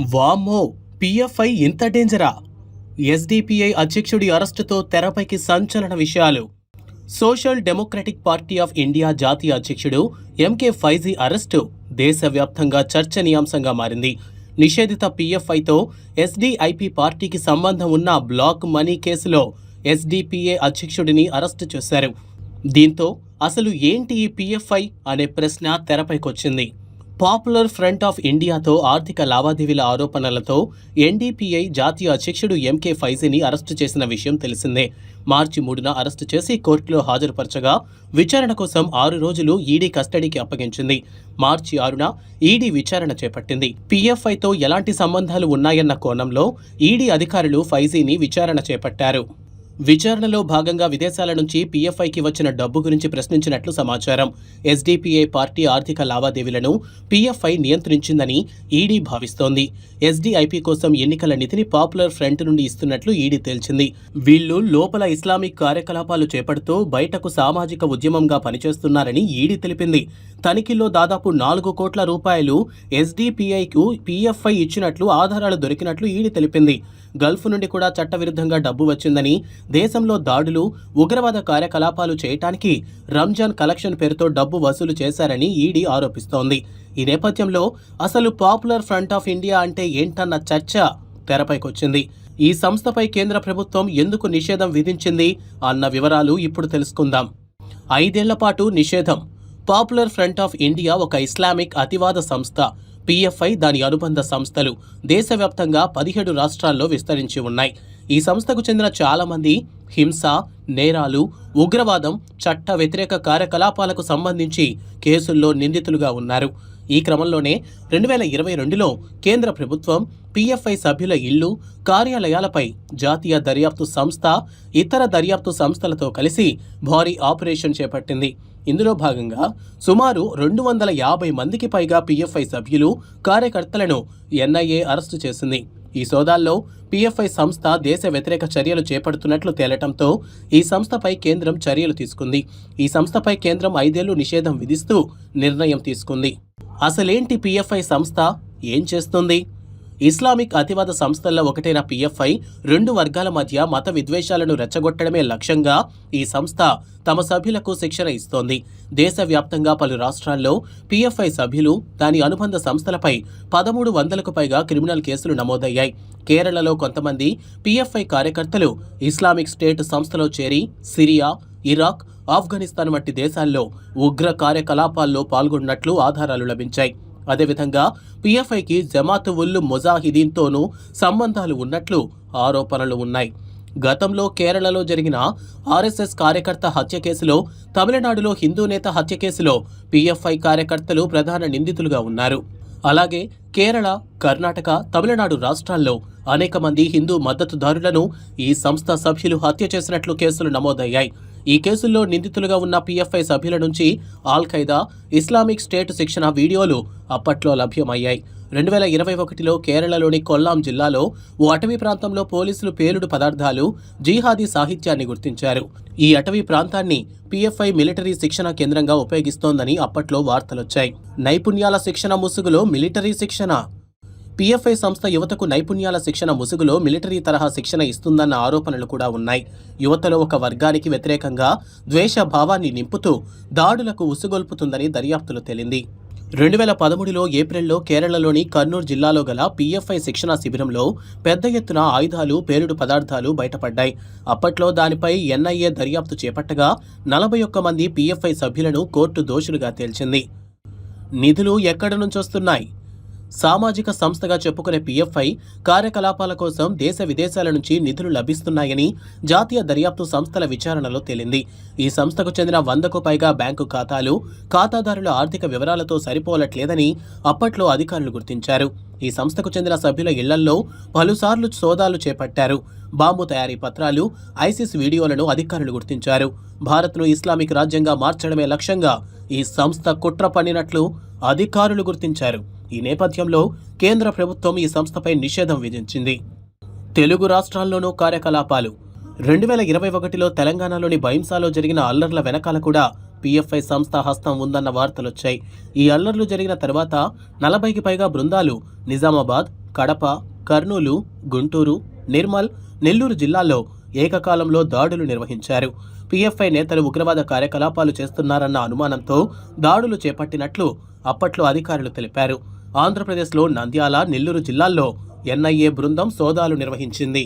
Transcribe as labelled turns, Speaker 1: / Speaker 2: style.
Speaker 1: వామ్మో పిఎఫ్ఐ ఇంత డేంజరా? ఎస్డిపిఐ అధ్యక్షుడి అరెస్టుతో తెరపైకి సంచలన విషయాలు. Social democratic party of India జాతీయ అధ్యక్షుడు ఎంకే ఫైజీ అరెస్టు దేశవ్యాప్తంగా చర్చనీయాంశంగా మారింది. నిషేధిత పిఎఫ్ఐతో ఎస్డిఐపి పార్టీకి సంబంధం ఉన్న బ్లాక్ మనీ కేసులో ఎస్డిపిఏ అధ్యక్షుడిని అరెస్టు చేశారు. దీంతో అసలు ఏంటి ఈ పిఎఫ్ఐ అనే ప్రశ్న తెరపైకొచ్చింది. పాపులర్ ఫ్రంట్ ఆఫ్ ఇండియాతో ఆర్థిక లావాదేవీల ఆరోపణలతో ఎన్డీపీఐ జాతీయ అధ్యక్షుడు ఎంకే ఫైజీని అరెస్టు చేసిన విషయం తెలిసిందే. మార్చి మూడున అరెస్టు చేసి కోర్టులో హాజరుపరచగా విచారణ కోసం ఆరు రోజులు ఈడీ కస్టడీకి అప్పగించింది. మార్చి ఆరున ఈడీ విచారణ చేపట్టింది. పీఎఫ్ఐతో ఎలాంటి సంబంధాలు ఉన్నాయన్న కోణంలో ఈడీ అధికారులు ఫైజీని విచారణ చేపట్టారు. విచారణలో భాగంగా విదేశాల నుంచి పీఎఫ్ఐకి వచ్చిన డబ్బు గురించి ప్రశ్నించినట్లు సమాచారం. ఎస్డీపీఐ పార్టీ ఆర్థిక లావాదేవీలను పీఎఫ్ఐ నియంత్రించిందని ఈడీ భావిస్తోంది. ఎస్డీఐపీ కోసం ఎన్నికల నిధిని పాపులర్ ఫ్రంట్ నుండి ఇస్తున్నట్లు ఈడీ తేల్చింది. వీళ్ళు లోపల ఇస్లామిక్ కార్యకలాపాలు చేపడుతూ బయటకు సామాజిక ఉద్యమంగా పనిచేస్తున్నారని ఈడీ తెలిపింది. తనిఖీల్లో దాదాపు నాలుగు కోట్ల రూపాయలు ఎస్డీపీఐకు పీఎఫ్ఐ ఇచ్చినట్లు ఆధారాలు దొరికినట్లు ఈడీ తెలిపింది. గల్ఫ్ నుండి కూడా చట్టవిరుద్ధంగా డబ్బు వచ్చిందని దేశంలో దాడులు ఉగ్రవాద కార్యకలాపాలు చేయటానికి రంజాన్ కలెక్షన్ పేరుతో డబ్బు వసూలు చేశారని ఈడీ ఆరోపిస్తోంది. ఈ నేపథ్యంలో అసలు పాపులర్ ఫ్రంట్ ఆఫ్ ఇండియా అంటే ఏంటన్న చర్చ తెరపైకొచ్చింది. ఈ సంస్థపై కేంద్ర ప్రభుత్వం ఎందుకు నిషేధం విధించింది అన్న వివరాలు ఇప్పుడు తెలుసుకుందాం. ఐదేళ్ళ పాటు నిషేధం. పాపులర్ ఫ్రంట్ ఆఫ్ ఇండియా ఒక ఇస్లామిక్ అతివాద సంస్థ. పిఎఫ్ఐ దాని అనుబంధ సంస్థలు దేశవ్యాప్తంగా పదిహేడు రాష్ట్రాల్లో విస్తరించి ఉన్నాయి. ఈ సంస్థకు చెందిన చాలామంది హింస నేరాలు ఉగ్రవాదం చట్ట వ్యతిరేక కార్యకలాపాలకు సంబంధించి కేసుల్లో నిందితులుగా ఉన్నారు. ఈ క్రమంలోనే రెండు వేల ఇరవై రెండులో కేంద్ర ప్రభుత్వం పిఎఫ్ఐ సభ్యుల ఇళ్ళు కార్యాలయాలపై జాతీయ దర్యాప్తు సంస్థ ఇతర దర్యాప్తు సంస్థలతో కలిసి భారీ ఆపరేషన్ చేపట్టింది. ఇందులో భాగంగా సుమారు రెండు వందల యాభై మందికి పైగా పిఎఫ్ఐ సభ్యులు కార్యకర్తలను ఎన్ఐఏ అరెస్టు చేసింది. ఈ సోదాల్లో పిఎఫ్ఐ సంస్థ దేశ వ్యతిరేక చర్యలు చేపడుతున్నట్లు తేలటంతో ఈ సంస్థపై కేంద్రం చర్యలు తీసుకుంది. ఈ సంస్థపై కేంద్రం ఐదేళ్ళు నిషేధం విధిస్తూ నిర్ణయం తీసుకుంది. అసలేంటి పిఎఫ్ఐ సంస్థ? ఏం చేస్తుంది? ఇస్లామిక్ అతివాద సంస్థల్లో ఒకటైన పిఎఫ్ఐ రెండు వర్గాల మధ్య మత విద్వేషాలను రెచ్చగొట్టడమే లక్ష్యంగా ఈ సంస్థ తమ సభ్యులకు శిక్షణ ఇస్తోంది. దేశవ్యాప్తంగా పలు రాష్ట్రాల్లో పిఎఫ్ఐ సభ్యులు దాని అనుబంధ సంస్థలపై పదమూడు వందలకు పైగా క్రిమినల్ కేసులు నమోదయ్యాయి. కేరళలో కొంతమంది పిఎఫ్ఐ కార్యకర్తలు ఇస్లామిక్ స్టేట్ సంస్థలో చేరి సిరియా ఇరాక్ ఆఫ్ఘనిస్తాన్ వంటి దేశాల్లో ఉగ్ర కార్యకలాపాల్లో పాల్గొన్నట్లు ఆధారాలు లభించాయి. అదేవిధంగా పిఎఫ్ఐకి జమాత్ ఉల్ ముజాహిదీన్తోనూ సంబంధాలు ఉన్నట్లు ఆరోపణలు ఉన్నాయి. గతంలో కేరళలో జరిగిన ఆర్ఎస్ఎస్ కార్యకర్త హత్య కేసులో తమిళనాడులో హిందూ నేత హత్య కేసులో పిఎఫ్ఐ కార్యకర్తలు ప్రధాన నిందితులుగా ఉన్నారు. అలాగే కేరళ కర్ణాటక తమిళనాడు రాష్ట్రాల్లో అనేక మంది హిందూ మద్దతుదారులను ఈ సంస్థ సభ్యులు హత్య చేసినట్లు కేసులు నమోదయ్యాయి. ఈ కేసుల్లో నిందితులుగా ఉన్న పిఎఫ్ఐ సభ్యుల నుంచి ఆల్ ఖైదా ఇస్లామిక్ స్టేట్ శిక్షణ వీడియోలు అప్పట్లో లభ్యమయ్యాయి. రెండు వేల ఇరవై ఒకటిలో కేరళలోని కొల్లాం జిల్లాలో ఓ అటవీ ప్రాంతంలో పోలీసులు పేలుడు పదార్థాలు జీహాదీ సాహిత్యాన్ని గుర్తించారు. ఈ అటవీ ప్రాంతాన్ని పిఎఫ్ఐ మిలిటరీ శిక్షణ కేంద్రంగా ఉపయోగిస్తోందని అప్పట్లో వార్తలొచ్చాయి. నైపుణ్యాల శిక్షణ ముసుగులో మిలిటరీ శిక్షణ పిఎఫ్ఐ సంస్థ యువతకు నైపుణ్యాల శిక్షణ ముసుగులో మిలిటరీ తరహా శిక్షణ ఇస్తుందన్న ఆరోపణలు కూడా ఉన్నాయి. యువతలో ఒక వర్గానికి వ్యతిరేకంగా ద్వేష భావాన్ని నింపుతూ దాడులకు ఉసుగొల్పుతుందని దర్యాప్తులు తేలింది. రెండు వేల పదమూడులో ఏప్రిల్లో కేరళలోని కర్నూలు జిల్లాలో గల పిఎఫ్ఐ శిక్షణా శిబిరంలో పెద్ద ఎత్తున ఆయుధాలు పేలుడు పదార్థాలు బయటపడ్డాయి. అప్పట్లో దానిపై ఎన్ఐఏ దర్యాప్తు చేపట్టగా నలభై ఒక్క మంది పిఎఫ్ఐ సభ్యులను కోర్టు దోషులుగా తేల్చింది. నిధులు ఎక్కడి నుంచొస్తున్నాయి? సామాజిక సంస్థగా చెప్పుకునే పిఎఫ్ఐ కార్యకలాపాల కోసం దేశ విదేశాల నుంచి నిధులు లభిస్తున్నాయని జాతీయ దర్యాప్తు సంస్థల విచారణలో తేలింది. ఈ సంస్థకు చెందిన వందకు పైగా బ్యాంకు ఖాతాలు ఖాతాదారుల ఆర్థిక వివరాలతో సరిపోలట్లేదని అప్పట్లో అధికారులు గుర్తించారు. ఈ సంస్థకు చెందిన సభ్యుల ఇళ్ళల్లో పలుసార్లు సోదాలు చేపట్టారు. బాంబు తయారీ పత్రాలు ఐసిస్ వీడియోలను అధికారులు గుర్తించారు. భారత్ను ఇస్లామిక్ రాజ్యంగా మార్చడమే లక్ష్యంగా ఈ సంస్థ కుట్ర పన్నినట్లు అధికారులు గుర్తించారు. ఈ నేపథ్యంలో కేంద్ర ప్రభుత్వం ఈ సంస్థపై నిషేధం విధించింది. తెలుగు రాష్ట్రాల్లోనూ కార్యకలాపాలు. రెండు వేల ఇరవై ఒకటిలో తెలంగాణలోని భైంసాలో జరిగిన అల్లర్ల వెనకాల కూడా పిఎఫ్ఐ సంస్థ హస్తం ఉందన్న వార్తలొచ్చాయి. ఈ అల్లర్లు జరిగిన తర్వాత నలభైకి పైగా బృందాలు నిజామాబాద్ కడప కర్నూలు గుంటూరు నిర్మల్ నెల్లూరు జిల్లాల్లో ఏకకాలంలో దాడులు నిర్వహించారు. పిఎఫ్ఐ నేతలు ఉగ్రవాద కార్యకలాపాలు చేస్తున్నారన్న అనుమానంతో దాడులు చేపట్టినట్లు అప్పట్లో అధికారులు తెలిపారు. ఆంధ్రప్రదేశ్లో నంద్యాల నెల్లూరు జిల్లాల్లో ఎన్ఐఏ బృందం సోదాలు నిర్వహించింది.